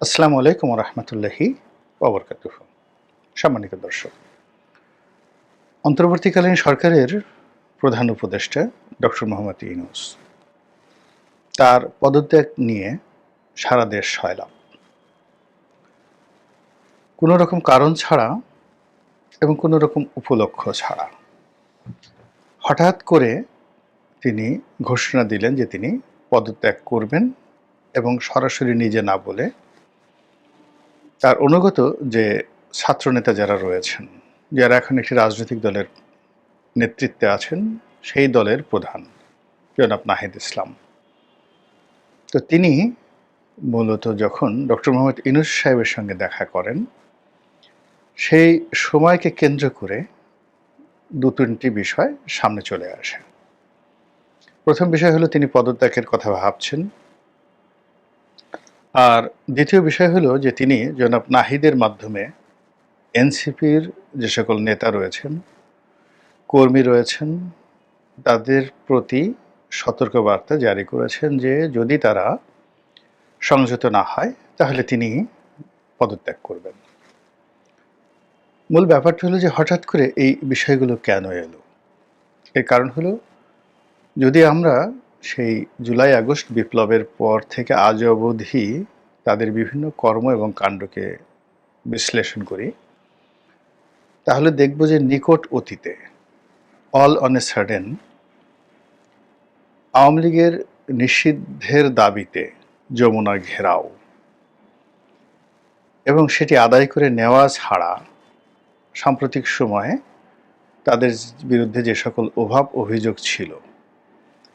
আসসালামু আলাইকুম রহমতুল্লাহি ওবরকাত সম্মানিত দর্শক, অন্তর্বর্তীকালীন সরকারের প্রধান উপদেষ্টা ডক্টর মোহাম্মদ ইউনুস তার পদত্যাগ নিয়ে সারা দেশ সয়লাভ কোনো রকম কারণ ছাড়া এবং কোনো রকম উপলক্ষ ছাড়া হঠাৎ করে তিনি ঘোষণা দিলেন যে তিনি পদত্যাগ করবেন এবং সরাসরি নিজে না বলে তার অনুগত যে ছাত্রনেতা যারা রয়েছেন, যারা এখন একটি রাজনৈতিক দলের নেতৃত্বে আছেন, সেই দলের প্রধান জনাব নাহিদ ইসলাম। তো তিনি মূলত যখন ডক্টর মোহাম্মদ ইনুস সাহেবের সঙ্গে দেখা করেন, সেই সময়কে কেন্দ্র করে দু তিনটি বিষয় সামনে চলে আসে। প্রথম বিষয় হলো তিনি পদত্যাগের কথা ভাবছেন। আর দ্বিতীয় বিষয় হলো যে তিনি জনাব নাহিদের মাধ্যমে এনসিপির যে সকল নেতা রয়েছেন, কর্মী রয়েছেন, তাদের প্রতি সতর্কবার্তা জারি করেছেন যে যদি তারা সংযত না হয়, তাহলে তিনি পদত্যাগ করবেন। মূল ব্যাপারটা হলো যে হঠাৎ করে এই বিষয়গুলো কেন এলো? এর কারণ হলো, যদি আমরা সেই জুলাই আগস্ট বিপ্লবের পর থেকে আজ অবধি তাদের বিভিন্ন কর্ম এবং কাণ্ডকে বিশ্লেষণ করি। তাহলে দেখব যে নিকট অতীতে all on a sudden Awami লীগের নিষিদ্ধের দাবিতে যমুনা ঘেরাও এবং সেটি আদায় করে নেওয়া ছাড়া সাম্প্রতিক সময়ে তাদের বিরুদ্ধে যে সকল অভাব অভিযোগ ছিল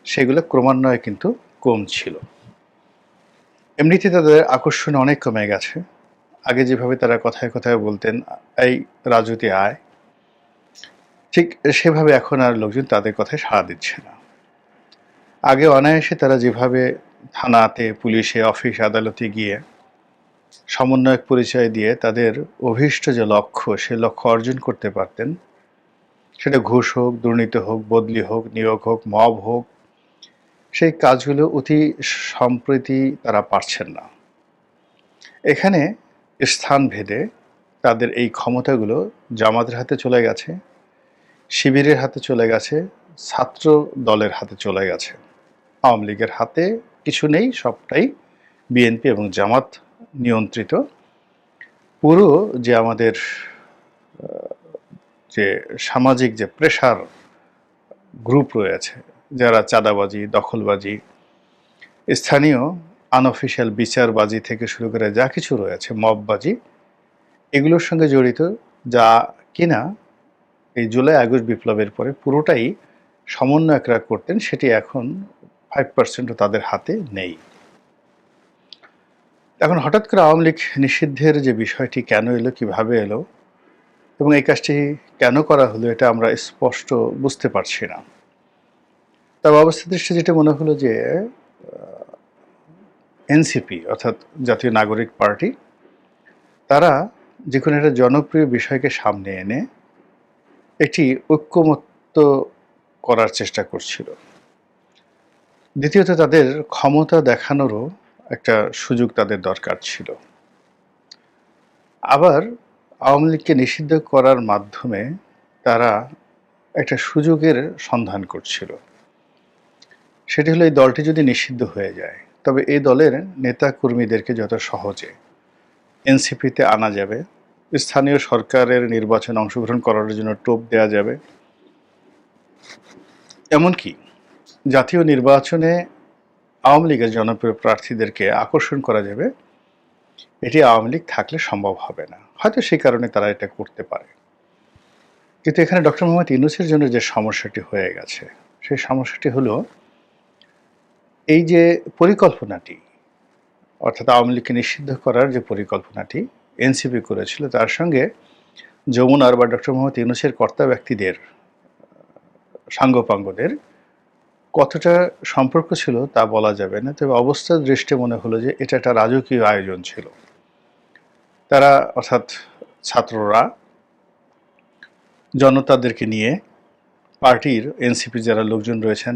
সেগুলো ক্রমান্বয়ে কিন্তু কম ছিল এমনিতে তাদের আকর্ষণ অনেক কমে গেছে। আগে যেভাবে তারা কথায় কথায় বলতেন, এই রাজুতি আয়। ঠিক সেভাবে এখন আর লোকজন তাদের কথায় সাড়া দিচ্ছে না। আগে অনায়াসে তারা যেভাবে থানাতে, পুলিশে, অফিস, আদালতে গিয়ে সমন্বয়ক পরিচয় দিয়ে তাদের অভীষ্ট যে লক্ষ্য, সে লক্ষ্য অর্জন করতে পারতেন, সেটা ঘুষ হোক, দুর্নীতি হোক, বদলি হোক, নিয়োগ হোক, মব হোক সেই কাজগুলো অতি সম্প্রতি তারা পারছেন না। এখানে স্থান ভেদে তাদের এই ক্ষমতাগুলো জামাতের হাতে চলে গেছে, শিবিরের হাতে চলে গেছে, ছাত্র দলের হাতে চলে গেছে। আওয়ামী লীগের হাতে কিছু নেই, সবটাই বিএনপি এবং জামাত নিয়ন্ত্রিত। পুরো যে আমাদের যে সামাজিক যে প্রেশার গ্রুপ রয়েছে যারা চাঁদাবাজি, দখলবাজি, স্থানীয় আনঅফিসিয়াল বিচারবাজি থেকে শুরু করে যা কিছু রয়েছে, মববাজি, এগুলোর সঙ্গে জড়িত যা কিনা এই জুলাই, আগস্ট বিপ্লবের পরে পুরোটাই সমন্বয়করা করতেন, সেটি এখন ফাইভ পার্সেন্টও তাদের হাতে নেই। এখন হঠাৎ করে আওয়ামী লীগ নিষিদ্ধের যে বিষয়টি কেন এলো, কীভাবে এলো এবং এই কাজটি কেন করা হলো, এটা আমরা স্পষ্ট বুঝতে পারছি না। তবে অবস্থা দৃষ্টি যেটা মনে হলো যে এনসিপি অর্থাৎ জাতীয় নাগরিক পার্টি, তারা যে কোনো একটা জনপ্রিয় বিষয়কে সামনে এনে একটি ঐক্যমত্য করার চেষ্টা করছিল। দ্বিতীয়ত, তাদের ক্ষমতা দেখানোরও একটা সুযোগ তাদের দরকার ছিল। আবার আওয়ামী লীগকে নিষিদ্ধ করার মাধ্যমে তারা একটা সুযোগের সন্ধান করছিল। সেটি হলো এই দলটি যদি নিষিদ্ধ হয়ে যায়, তবে এই দলের নেতা কর্মীদেরকে যত সহজে এনসিপিতে আনা যাবে, স্থানীয় সরকারের নির্বাচনে অংশগ্রহণ করার জন্য টোপ দেওয়া যাবে। এমনকি জাতীয় নির্বাচনে আওয়ামী লীগের জনপ্রিয় প্রার্থীদেরকে আকর্ষণ করা যাবে, এটি আওয়ামী লীগ থাকলে সম্ভব হবে না। হয়তো সেই কারণে তারা এটা করতে পারে। কিন্তু এখানে ডক্টর মোহাম্মদ ইউনুসের জন্য যে সমস্যাটি হয়ে গেছে, সেই সমস্যাটি হলো এই যে পরিকল্পনাটি, অর্থাৎ আওয়ামী লীগকে নিষিদ্ধ করার যে পরিকল্পনাটি এনসিপি করেছিল, তার সঙ্গে যমুনার বা ডক্টর মোহাম্মদ ইউনুসের কর্তা ব্যক্তিদের, সাঙ্গপাঙ্গদের কতটা সম্পর্ক ছিল তা বলা যাবে না। তবে অবস্থার দৃষ্টি মনে হলো যে এটা একটা রাজকীয় আয়োজন ছিল। তারা, অর্থাৎ ছাত্ররা, জনতাদেরকে নিয়ে পার্টির এনসিপি যারা লোকজন রয়েছেন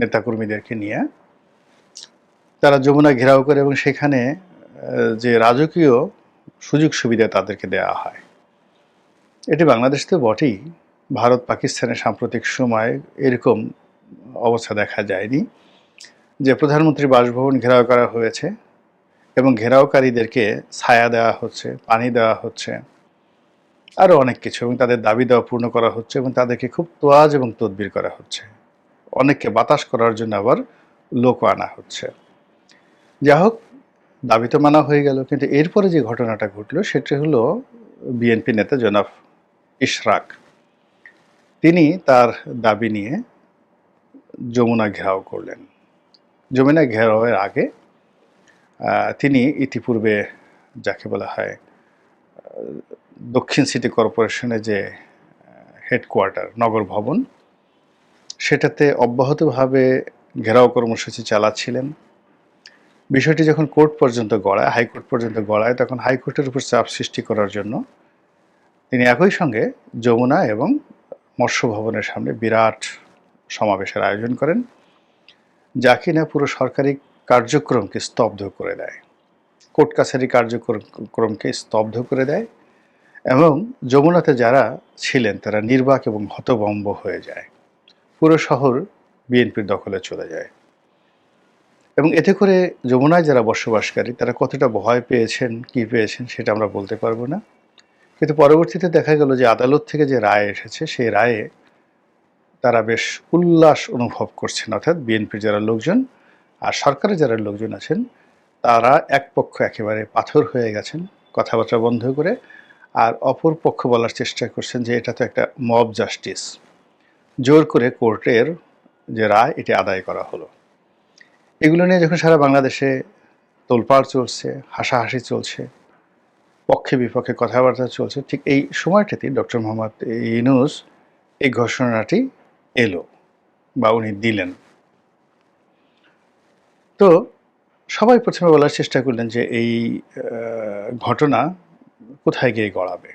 নেতাকর্মীদেরকে নিয়ে, তারা যমুনা ঘেরাও করে এবং সেখানে যে রাজকীয় সুযোগ সুবিধা তাদেরকে দেওয়া হয়। এটি বাংলাদেশ তো বটেই। ভারত পাকিস্তানের সাম্প্রতিক সময় এরকম অবস্থা দেখা যায়নি, যে প্রধানমন্ত্রীর বাসভবন ঘেরাও করা হয়েছে এবং ঘেরাওকারীদেরকে ছায়া দেওয়া হচ্ছে, পানি দেওয়া হচ্ছে, আরও অনেক কিছু এবং তাদের দাবি দেওয়া পূর্ণ করা হচ্ছে এবং তাদেরকে খুব তোয়াজ এবং তদবির করা হচ্ছে। অনেককে বাতাস করার জন্য আবার লোক আনা হচ্ছে। যা হোক, দাবি তো মানা হয়ে গেল, কিন্তু এরপরে যে ঘটনাটা ঘটলো সেটি হলো বিএনপি নেতা জনাব ইশরাক। তিনি তার দাবি নিয়ে যমুনা ঘেরাও করলেন। যমুনা ঘেরাওয়ের আগে তিনি ইতিপূর্বে যাকে বলা হয় দক্ষিণ সিটি কর্পোরেশনের যে হেডকোয়ার্টার, নগর ভবন সেটাতে অব্যাহতভাবে ঘেরাও কর্মসূচি চালাচ্ছিলেন। বিষয়টি যখন কোর্ট পর্যন্ত গড়ায়, হাইকোর্ট পর্যন্ত গড়ায়, তখন হাইকোর্টের উপর চাপ সৃষ্টি করার জন্য তিনি একই সঙ্গে যমুনা এবং মৎস্য ভবনের সামনে বিরাট সমাবেশের আয়োজন করেন, যা কিনা পুরো সরকারি কার্যক্রমকে স্তব্ধ করে দেয়। কোর্ট কাছারি কার্যক্রমকে স্তব্ধ করে দেয় এবং যমুনাতে যারা ছিলেন, তারা নির্বাক এবং হতবম্ব হয়ে যায়। পুরো শহর বিএনপির দখলে চলে যায়। এবং এতে করে যমুনায় যারা বসবাসকারী, তারা কতটা ভয় পেয়েছেন, কি পেয়েছেন সেটা আমরা বলতে পারব না। কিন্তু পরবর্তীতে দেখা গেল যে আদালত থেকে যে রায় এসেছে, সেই রায়ে তারা বেশ উল্লাস অনুভব করছেন। অর্থাৎ বিএনপির যারা লোকজন আর সরকারের যারা লোকজন আছেন, তারা এক পক্ষ একেবারে পাথর হয়ে গেছেন, কথাবার্তা বন্ধ করে। আর অপর পক্ষ বলার চেষ্টা করছেন যে এটা তো একটা মব জাস্টিস। জোর করে কোর্টের যে রায়, এটি আদায় করা হলো। এগুলো নিয়ে যখন সারা বাংলাদেশে তোলপাড় চলছে, হাসাহাসি চলছে, পক্ষে বিপক্ষে কথাবার্তা চলছে, ঠিক এই সময়টাতে ডক্টর মোহাম্মদ ইউনুস এই ঘোষণাটি এলো বা উনি দিলেন। তো সবাই প্রথমে বলার চেষ্টা করলেন যে এই ঘটনা কোথায় গিয়ে গড়াবে?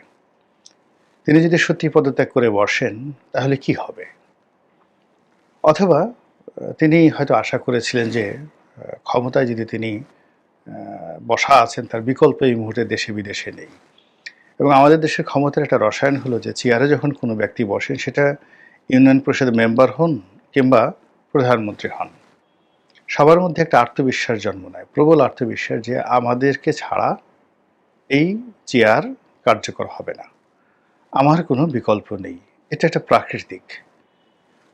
তিনি যদি সত্যি পদত্যাগ করে বসেন, তাহলে কি হবে? অথবা তিনি হয়তো আশা করেছিলেন যে ক্ষমতায় যদি তিনি বসা আছেন, তার বিকল্প এই মুহূর্তে দেশে বিদেশে নেই। এবং আমাদের দেশের ক্ষমতার একটা রসায়ন হলো যে, চেয়ারে যখন কোনো ব্যক্তি বসেন, সেটা ইউনিয়ন পরিষদের মেম্বার হন কিংবা প্রধানমন্ত্রী হন। সবার মধ্যে একটা আত্মবিশ্বাস জন্ম নেয়, প্রবল আত্মবিশ্বাস যে, আমাদেরকে ছাড়া এই চেয়ার কার্যকর হবে না। আমার কোনো বিকল্প নেই। এটা একটা প্রাকৃতিক।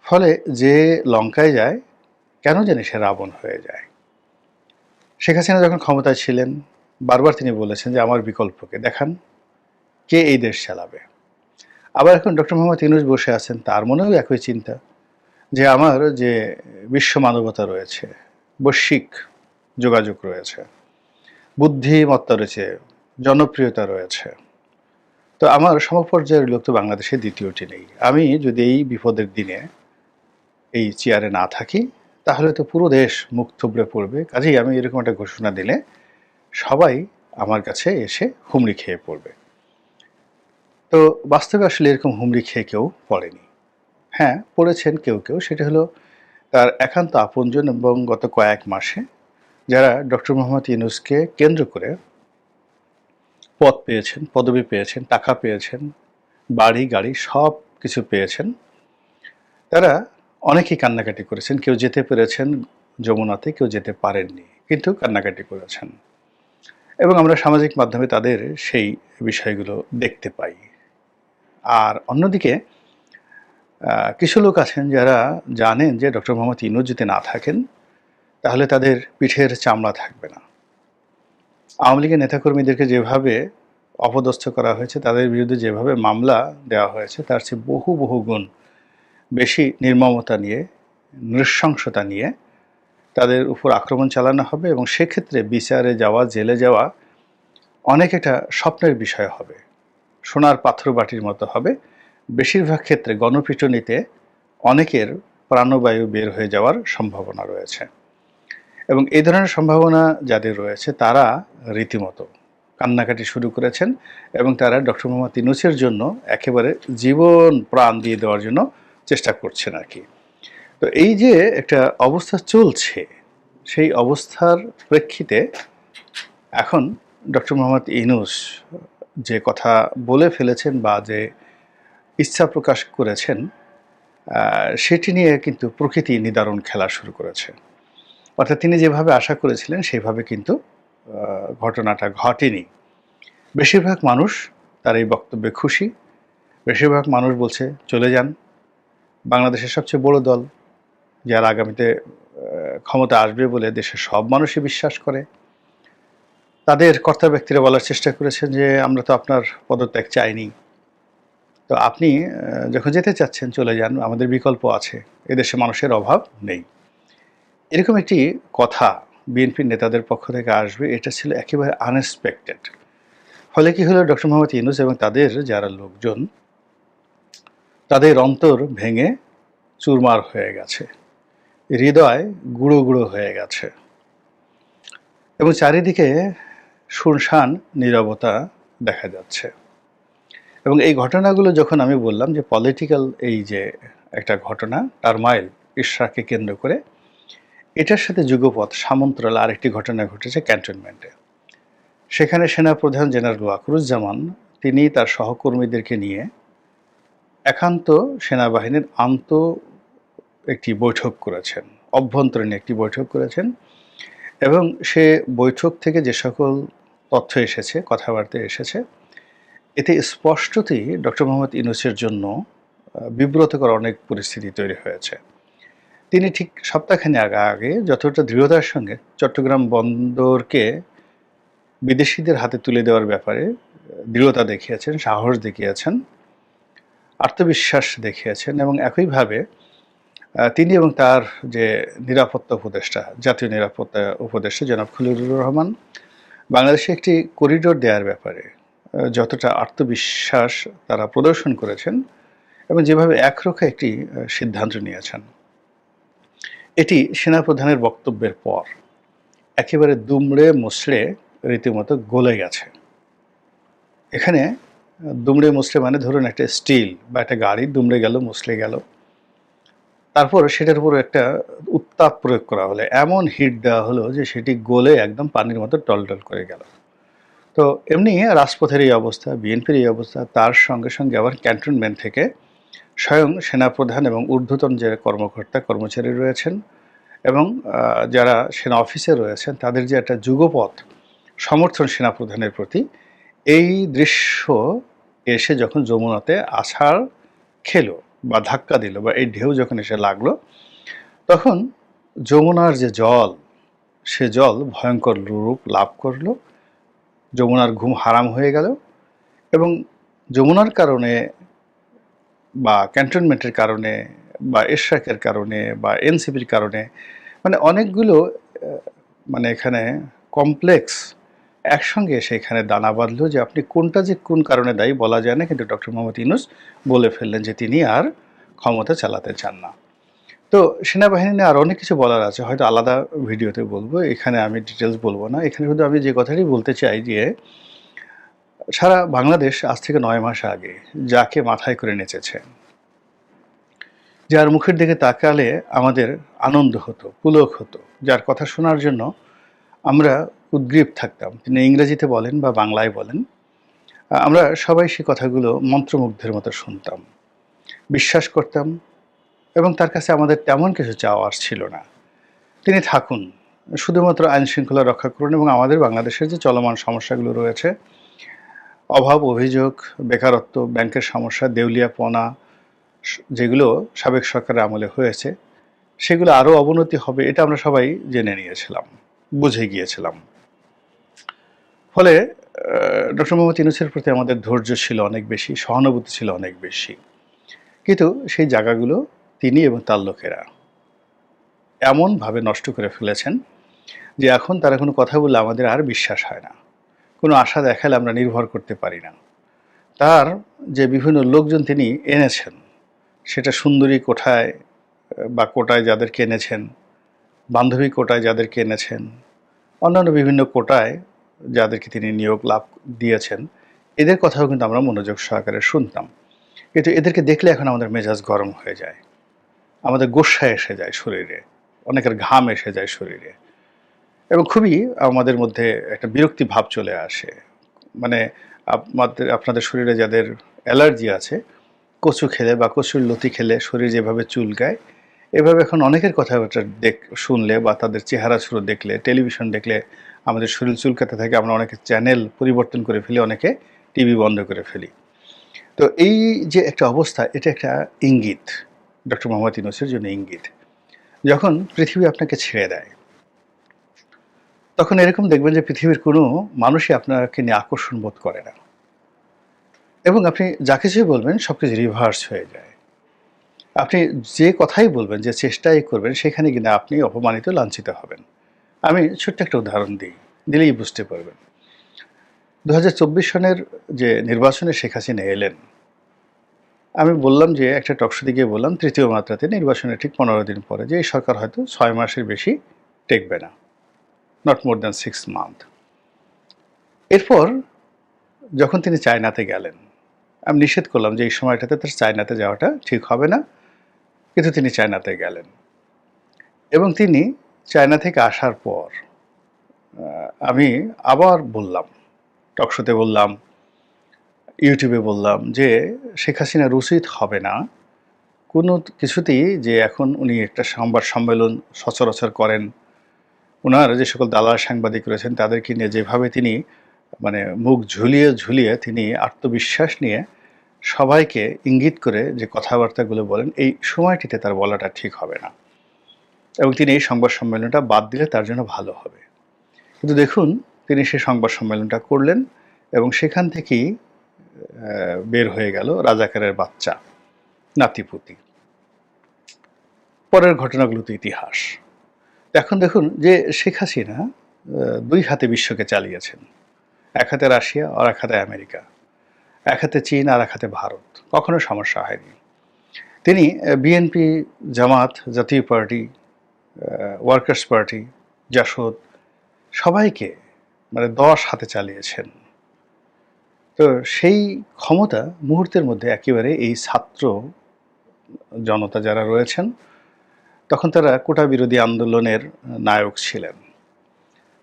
ফলে যে লঙ্কায় যায়, কেন জানি সে রাবণ হয়ে যায়। শেখ হাসিনা যখন ক্ষমতায় ছিলেন, বারবার তিনি বলেছেন যে আমার বিকল্পকে দেখান, কে এই দেশ চালাবে? আবার এখন ডক্টর মোহাম্মদ ইউনুস বসে আছেন, তার মনেও একই চিন্তা যে আমার যে বিশ্ব মানবতা রয়েছে, বৈশ্বিক যোগাযোগ রয়েছে, বুদ্ধিমত্তা রয়েছে, জনপ্রিয়তা রয়েছে তো আমার সমপর্যায়ের লোক তো বাংলাদেশে দ্বিতীয়টি নেই। আমি যদি এই বিপদের দিনে এই চেয়ারে না থাকি, তাহলে তো পুরো দেশ মুখ থুবড়ে পড়বে। কাজেই আমি এরকম একটা ঘোষণা দিলে সবাই আমার কাছে এসে হুমড়ি খেয়ে পড়বে। তো বাস্তবে আসলে এরকম হুমড়ি খেয়ে কেউ পড়েনি। হ্যাঁ পড়েছেন কেউ কেউ। সেটা হলো তার একান্ত আপনজন এবং গত কয়েক মাসে যারা ডক্টর মোহাম্মদ ইউনুসকে কেন্দ্র করে পদ পেয়েছেন, পদবি পেয়েছেন, টাকা পেয়েছেন, বাড়ি, গাড়ি সব কিছু পেয়েছেন। তারা অনেকেই কান্নাকাটি করেছেন। কেউ যেতে পেরেছেন যমুনাতে, কেউ যেতে পারেননি, কিন্তু কান্নাকাটি করেছেন। এবং আমরা সামাজিক মাধ্যমে তাদের সেই বিষয়গুলো দেখতে পাই। আর অন্যদিকে কিছু লোক আছেন যারা জানেন যে ডক্টর মোহাম্মদ ইনুজ যদি না থাকেন, তাহলে তাদের পিঠের চামড়া থাকবে না। আওয়ামী লীগের নেতাকর্মীদেরকে যেভাবে অপদস্থ করা হয়েছে, তাদের বিরুদ্ধে যেভাবে মামলা দেওয়া হয়েছে, তার চেয়ে বহু বহু গুণ বেশি নির্মমতা নিয়ে, নৃশংসতা নিয়ে তাদের উপর আক্রমণ চালানো হবে এবং সেক্ষেত্রে বিচারে যাওয়া, জেলে যাওয়া অনেক একটা স্বপ্নের বিষয় হবে। সোনার পাথর বাটির মতো হবে। বেশিরভাগ ক্ষেত্রে গণপিটুনিতে অনেকের প্রাণবায়ু বের হয়ে যাওয়ার সম্ভাবনা রয়েছে। এবং এই ধরনের সম্ভাবনা যাদের রয়েছে, তারা রীতিমতো কান্নাকাটি শুরু করেছেন এবং তারা ডক্টর মোহাম্মদ ইনুসের জন্য একেবারে জীবন প্রাণ দিয়ে দেওয়ার জন্য চেষ্টা করছেন আর কি। তো এই যে একটা অবস্থা চলছে, সেই অবস্থার প্রেক্ষিতে এখন ডক্টর মোহাম্মদ ইনুস যে কথা বলে ফেলেছেন বা যে ইচ্ছা প্রকাশ করেছেন সেটি নিয়ে কিন্তু প্রকৃতি নিদারণ খেলা শুরু করেছে। অর্থাৎ তিনি যেভাবে আশা করেছিলেন, সেইভাবে কিন্তু ঘটনাটা ঘটেনি। বেশিরভাগ মানুষ তার এই বক্তব্যে খুশি। বেশিরভাগ মানুষ বলছে, চলে যান। বাংলাদেশের সবচেয়ে বড় দল, যারা আগামীতে ক্ষমতা আসবে বলে দেশের সব মানুষই বিশ্বাস করে। তাদের কর্তা ব্যক্তিরা বলার চেষ্টা করেছেন যে, আমরা তো আপনার পদত্যাগ চাইনি। তো আপনি যখন যেতে চাচ্ছেন, চলে যান। আমাদের বিকল্প আছে। এদেশে মানুষের অভাব নেই। এরকম একটি কথা বিএনপির নেতাদের পক্ষ থেকে আসবে, এটা ছিল একেবারে আনএক্সপেক্টেড ফলে কি হলো? ডক্টর মোহাম্মদ ইউনুস এবং তাদের যারা লোকজন, তাদের অন্তর ভেঙে চুরমার হয়ে গেছে। হৃদয় গুঁড়ো গুঁড়ো হয়ে গেছে। এবং চারিদিকে শুনশান, নীরবতা দেখা যাচ্ছে। এবং এই ঘটনাগুলো যখন আমি বললাম যে পলিটিক্যাল এই যে একটা ঘটনা টারমাইল ইশরাকে কেন্দ্র করে এটার সাথে যুগপথ সামন্তরাল আরেকটি ঘটনা ঘটেছে ক্যান্টনমেন্টে। সেখানে সেনাপ্রধান জেনারেল ওয়াকরুজ্জামান, তিনি তার সহকর্মীদেরকে নিয়ে একান্ত সেনাবাহিনীর আন্ত একটি বৈঠক করেছেন, অভ্যন্তরীণ একটি বৈঠক করেছেন এবং সে বৈঠক থেকে যে সকল তথ্য এসেছে, কথাবার্তা এসেছে, এতে স্পষ্টতই ডক্টর মোহাম্মদ ইউনুসের জন্য বিব্রতকর অনেক পরিস্থিতি তৈরি হয়েছে। তিনি ঠিক সপ্তাহখানি আগে আগে যতটা দৃঢ়তার সঙ্গে চট্টগ্রাম বন্দরকে বিদেশিদের হাতে তুলে দেওয়ার ব্যাপারে দৃঢ়তা দেখিয়েছেন, সাহস দেখিয়েছেন, আত্মবিশ্বাস দেখিয়েছেন এবং একইভাবে তিনি এবং তার যে নিরাপত্তা উপদেষ্টা, জাতীয় নিরাপত্তা উপদেষ্টা জনাব খলিলুর রহমান, বাংলাদেশে একটি করিডোর দেওয়ার ব্যাপারে যতটা আত্মবিশ্বাস তারা প্রদর্শন করেছেন এবং যেভাবে একরোখা একটি সিদ্ধান্ত নিয়েছেন। এটি সেনাপ্রধানের বক্তব্যের পর একেবারে দুমড়ে মুচড়ে রীতিমতো গলে গেছে। এখানে দুমড়ে মুচড়ে মানে ধরুন একটা স্টিল বা একটা গাড়ি দুমড়ে গেল, মুচড়ে গেল। তারপর সেটার উপর একটা উত্তাপ প্রয়োগ করা হলো। এমন হিট দেওয়া হলো যে সেটি গলে একদম পানির মতো টলটল করে গেল। তো এমনি রাজপথের এই অবস্থা, বিএনপির এই অবস্থা, তার সঙ্গে সঙ্গে আবার ক্যান্টনমেন্ট থেকে স্বয়ং সেনাপ্রধান এবং ঊর্ধ্বতন যে কর্মকর্তা, কর্মচারী রয়েছেন এবং যারা সেনা অফিসে রয়েছেন, তাদের যে একটা যুগপথ সমর্থন সেনাপ্রধানের প্রতি, এই দৃশ্য এসে যখন যমুনাতে আছাড় খেলো বা ধাক্কা দিল বা এই ঢেউ যখন এসে লাগল, তখন যমুনার যে জল, সে জল ভয়ঙ্কর রূপ লাভ করল। যমুনার ঘুম হারাম হয়ে গেল এবং যমুনার কারণে বা ক্যান্টনমেন্টের কারণে, বা এশরাকের কারণে, বা এনসিপির কারণে মানে অনেকগুলো মানে এখানে কমপ্লেক্স একসঙ্গে এসে এখানে দানা বাঁধলো যে আপনি কোনটা যে কোন কারণে দায়ী বলা যায় না, কিন্তু ডক্টর মোহাম্মদ ইউনুস বলে ফেললেন যে তিনি আর ক্ষমতা চালাতে চান না। তো সেনাবাহিনী নিয়ে আর অনেক কিছু বলার আছে, হয়তো আলাদা ভিডিওতে বলব, এখানে আমি ডিটেলস বলব না। এখানে শুধু আমি যে কথাটি বলতে চাই যে সারা বাংলাদেশ আজ থেকে নয় মাস আগে যাকে মাথায় করে নেচেছে। যার মুখের দিকে তাকালে আমাদের আনন্দ হতো, পুলক হতো। যার কথা শোনার জন্য আমরা উদ্গ্রীব থাকতাম। তিনি ইংরেজিতে বলেন বা বাংলায় বলেন, আমরা সবাই সে কথাগুলো মন্ত্রমুগ্ধের মতো শুনতাম, বিশ্বাস করতাম এবং তার কাছে আমাদের তেমন কিছু চাওয়ার ছিল না। তিনি থাকুন, শুধুমাত্র আইন শৃঙ্খলা রক্ষা করুন এবং আমাদের বাংলাদেশের যে চলমান সমস্যাগুলো রয়েছে অভাব, অভিযোগ, বেকারত্ব, ব্যাংকের সমস্যা দেউলিয়াপনা যেগুলো সাবেক সরকারের আমলে হয়েছে, সেগুলো আরও অবনতি হবে, এটা আমরা সবাই জেনে নিয়েছিলাম, বুঝে গিয়েছিলাম। ফলে ডক্টর মোহাম্মদ ইউনুসের প্রতি আমাদের ধৈর্য ছিল অনেক বেশি, সহানুভূতি ছিল অনেক বেশি। কিন্তু সেই জায়গাগুলো তিনি এবং তার লোকেরা এমনভাবে নষ্ট করে ফেলেছেন যে এখন তারা কোনো কথা বললে আমাদের আর বিশ্বাস হয় না। কোনো আশা দেখালে আমরা নির্ভর করতে পারি না। তার যে বিভিন্ন লোকজন তিনি এনেছেন, সেটা সুন্দরী কোঠায়, বা কোটায় যাদেরকে এনেছেন, বান্ধবী কোটায় যাদেরকে এনেছেন, অন্যান্য বিভিন্ন কোটায় যাদেরকে তিনি নিয়োগ লাভ দিয়েছেন, এদের কথাও কিন্তু আমরা মনোযোগ সহকারে শুনতাম। কিন্তু এদেরকে দেখলে এখন আমাদের মেজাজ গরম হয়ে যায়। আমাদের গোস্বা এসে যায় শরীরে, অনেকের ঘাম এসে যায় শরীরে। এবং খুবই আমাদের মধ্যে একটা বিরক্তি ভাব চলে আসে। মানে আপনাদের আপনাদের শরীরে যাদের অ্যালার্জি আছে, কচু খেলে বা কচুর লতি খেলে শরীর যেভাবে চুলকায়, এভাবে এখন অনেকের কথাবার্তা দেখ, শুনলে বা তাদের চেহারা ছুড়ো দেখলে, টেলিভিশন দেখলে আমাদের শরীর চুলকাতে থাকে, আমরা অনেকে চ্যানেল পরিবর্তন করে ফেলি, অনেকে টিভি বন্ধ করে ফেলি। তো এই যে একটা অবস্থা, এটা একটা ইঙ্গিত, ডক্টর মোহাম্মদ ইউনুসের জন্য ইঙ্গিত। যখন পৃথিবী আপনাকে ছেড়ে দেয় তখন এরকম দেখবেন যে পৃথিবীর কোনো মানুষই আপনাকে নিয়ে আকর্ষণ বোধ করে না। এবং আপনি যা কিছুই বলবেন সব কিছু রিভার্স হয়ে যায়। আপনি যে কথাই বলবেন, যে চেষ্টাই করবেন, সেখানে কিনা আপনি অপমানিত, লাঞ্ছিত হবেন। আমি ছোট্ট একটা উদাহরণ দিই, দিলেই বুঝতে পারবেন। দু হাজার চব্বিশ সনের যে নির্বাচনে শেখ হাসিনা এলেন, আমি বললাম যে, একটা টকশোতে গিয়ে বললাম, তৃতীয় মাত্রাতে নির্বাচনের ঠিক পনেরো দিন পরে যে এই সরকার হয়তো ছয় মাসের বেশি টেকবে না। Not more than six month এরপর যখন তিনি চায়নাতে গেলেন, আমি নিষেধ করলাম যে এই সময়টাতে তার চায়নাতে যাওয়াটা ঠিক হবে না, কিন্তু তিনি চায়নাতে গেলেন। এবং তিনি চায়না থেকে আসার পর আমি আবার বললাম, টকশোতে বললাম, ইউটিউবে বললাম যে শেখ হাসিনার উচিত হবে না। কোনো কিছুতেই যে এখন উনি একটা সংবাদ সম্মেলন সচরাচর করেন ওনার যে সকল দালাল সাংবাদিক রয়েছেন, তাদেরকে নিয়ে যেভাবে তিনি মানে মুখ ঝুলিয়ে ঝুলিয়ে তিনি আত্মবিশ্বাস নিয়ে সবাইকে ইঙ্গিত করে যে কথাবার্তাগুলো বলেন, এই সময়টিতে তার বলাটা ঠিক হবে না। এবং তিনি এই সংবাদ সম্মেলনটা বাদ দিলে তার জন্য ভালো হবে। কিন্তু দেখুন, তিনি সেই সংবাদ সম্মেলনটা করলেন এবং সেখান থেকেই বের হয়ে গেল রাজাকারের বাচ্চা, নাতিপুতি। পরের ঘটনাগুলো তো ইতিহাস। এখন দেখুন যে শেখ হাসিনা দুই হাতে বিশ্বকে চালিয়েছেন। এক হাতে রাশিয়া আর এক হাতে আমেরিকা। এক হাতে চীন আর এক হাতে ভারত। কখনো সমস্যা হয়নি। তিনি বিএনপি জামাত, জাতীয় পার্টি ওয়ার্কার্স পার্টি জাসদ সবাইকে মানে দশ হাতে চালিয়েছেন। তো সেই ক্ষমতা মুহূর্তের মধ্যে একেবারে এই ছাত্র জনতা যারা রয়েছেন তখন তারা কোটা বিরোধী আন্দোলনের নায়ক ছিলেন।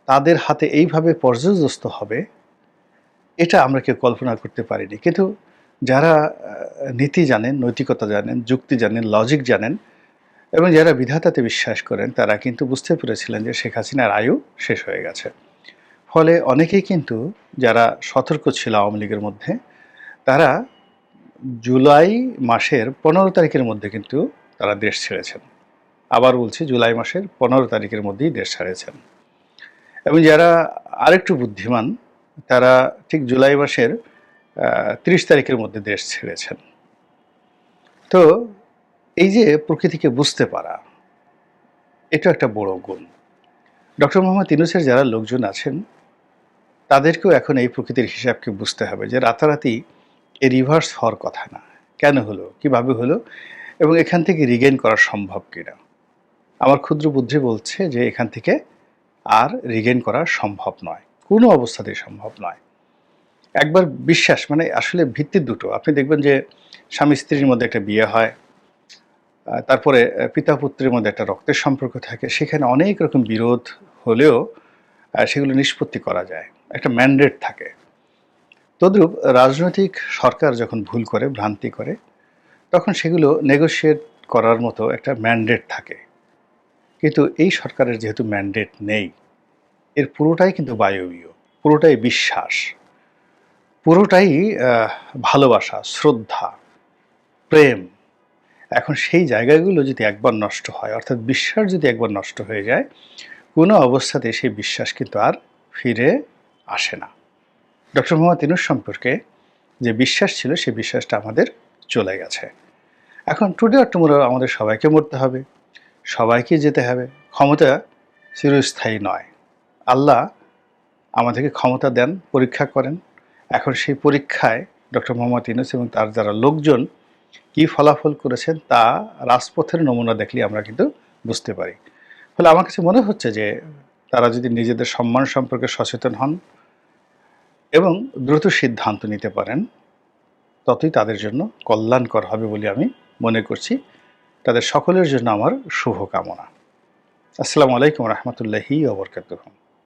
তাদের হাতে এইভাবে পর্যদস্ত হবে, এটা আমরা কেউ কল্পনা করতে পারিনি। কিন্তু যারা নীতি জানেন, নৈতিকতা জানেন, যুক্তি জানেন, লজিক জানেন, এবং যারা বিধাতাতে বিশ্বাস করেন, তারা কিন্তু বুঝতে পেরেছিলেন যে শেখ হাসিনার আয়ু শেষ হয়ে গেছে। ফলে অনেকেই কিন্তু যারা সতর্ক ছিল আওয়ামী লীগের মধ্যে, তারা জুলাই মাসের পনেরো তারিখের মধ্যে কিন্তু তারা দেশ ছেড়েছেন। আবার বলছি জুলাই মাসের পনেরো তারিখের মধ্যেই দেশ ছাড়েছেন। এবং যারা আরেকটু বুদ্ধিমান, তারা ঠিক জুলাই মাসের ত্রিশ তারিখের মধ্যে দেশ ছেড়েছেন। তো এই যে প্রকৃতিকে বুঝতে পারা এটা একটা বড় গুণ। ডক্টর মোহাম্মদ ইনুসের যারা লোকজন আছেন, তাদেরকেও এখন এই প্রকৃতির হিসাবকে বুঝতে হবে যে রাতারাতি এ রিভার্স হওয়ার কথা না। কেন হলো? কীভাবে হলো? এবং এখান থেকে রিগেন করা সম্ভব কিনা? আমার ক্ষুদ্র বুদ্ধি বলছে যে এখান থেকে আর রিগেন করা সম্ভব নয় কোনো অবস্থাতেই সম্ভব নয়। একবার বিশ্বাস মানে আসলে ভিত্তির দুটো। আপনি দেখবেন যে স্বামী স্ত্রীর মধ্যে একটা বিয়ে হয় তারপরে পিতা পুত্রের মধ্যে একটা রক্তের সম্পর্ক থাকে, সেখানে অনেক রকম বিরোধ হলেও সেগুলো নিষ্পত্তি করা যায়। একটা ম্যান্ডেট থাকে। তদ্রূপ রাজনৈতিক সরকার যখন ভুল করে, ভ্রান্তি করে, তখন সেগুলো নেগোশিয়েট করার মতো একটা ম্যান্ডেট থাকে। কিন্তু এই সরকারের যেহেতু ম্যান্ডেট নেই, এর পুরোটাই কিন্তু বায়বীয়, পুরোটাই বিশ্বাস, পুরোটাই ভালোবাসা, শ্রদ্ধা, প্রেম। এখন সেই জায়গাগুলো যদি একবার নষ্ট হয়, অর্থাৎ বিশ্বাস যদি একবার নষ্ট হয়ে যায়, কোনো অবস্থাতে সেই বিশ্বাস কিন্তু আর ফিরে আসে না। ডক্টর মোহাম্মদ ইনুস সম্পর্কে যে বিশ্বাস ছিল সেই বিশ্বাসটা আমাদের চলে গেছে। এখন টুডে আর টুমোরো আমাদের সবাইকে মরতে হবে। সবাইকে যেতে হবে। ক্ষমতা চিরস্থায়ী নয়। আল্লাহ আমাদেরকে ক্ষমতা দেন, পরীক্ষা করেন। এখন সেই পরীক্ষায় ডক্টর মোহাম্মদ ইনুস এবং তার যারা লোকজন কি ফলাফল করেছেন তা রাজপথের নমুনা দেখলে আমরা কিন্তু বুঝতে পারি। ফলে আমার কাছে মনে হচ্ছে যে তারা যদি নিজেদের সম্মান সম্পর্কে সচেতন হন এবং দ্রুত সিদ্ধান্ত নিতে পারেন, ততই তাদের জন্য কল্যাণকর হবে বলে আমি মনে করছি। তাদের সকলের জন্য আমার শুভকামনা। আসসালামু আলাইকুম রহমতুল্লাহি ওবরকাতুহ